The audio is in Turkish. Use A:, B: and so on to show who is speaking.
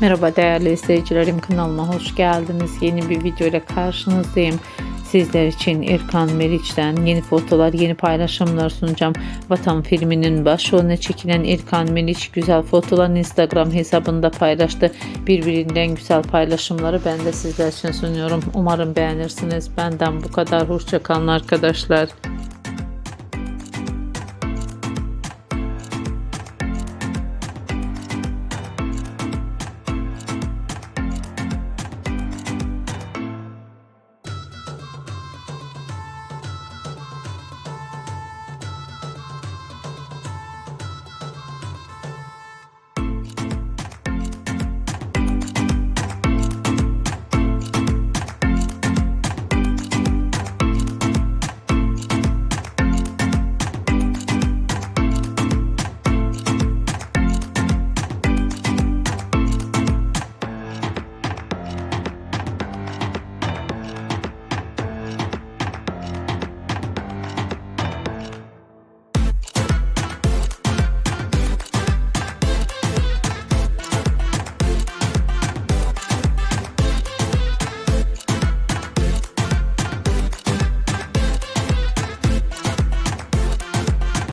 A: Merhaba değerli izleyicilerim kanalıma hoş geldiniz. Yeni bir video ile karşınızdayım. Sizler için İrkan Meriç'ten yeni fotolar, yeni paylaşımlar sunacağım. Vatan filminin başrolüne çekilen İrkan Meriç güzel fotolarını Instagram hesabında paylaştı. Birbirinden güzel paylaşımları ben de sizler için sunuyorum. Umarım beğenirsiniz. Benden bu kadar. Hoşçakalın arkadaşlar.